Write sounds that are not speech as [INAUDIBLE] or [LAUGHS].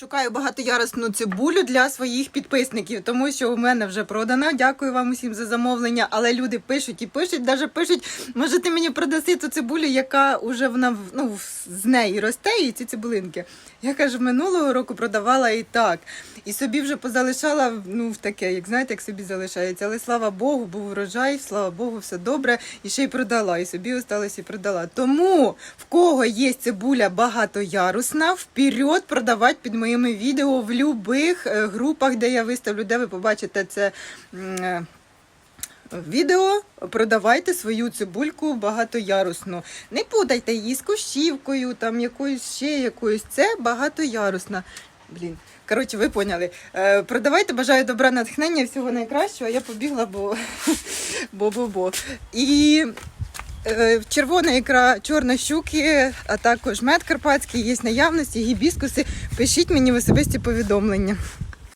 Шукаю багатоярусну цибулю для своїх підписників, тому що у мене вже продана. Дякую вам усім за замовлення. Але люди пишуть і пишуть, навіть пишуть, може ти мені продаси ту цибулю, яка вже вона ну, з неї росте, і ці цибулинки. Я кажу, минулого року продавала і так. І собі вже позалишала ну, в таке, як знаєте, як собі залишається. Але слава Богу, був урожай, слава Богу, все добре. І ще й продала. І собі осталось і продала. Тому в кого є цибуля багатоярусна, вперед продавати під моїми відео в любих е, групах, де я виставлю, де ви побачите це. е, Відео продавайте свою цибульку багатоярусну. Не путайте її з кущівкою, там якоюсь ще якоюсь. Це багатоярусна. Блін. Коротше, ви поняли. Е, продавайте, бажаю добра, натхнення, всього найкращого. Я побігла, бо [LAUGHS] бо-бо-бо. І е, червона ікра, чорна щуки, а також мед карпатський є наявності, гібіскуси. Пишіть мені в особисті повідомлення.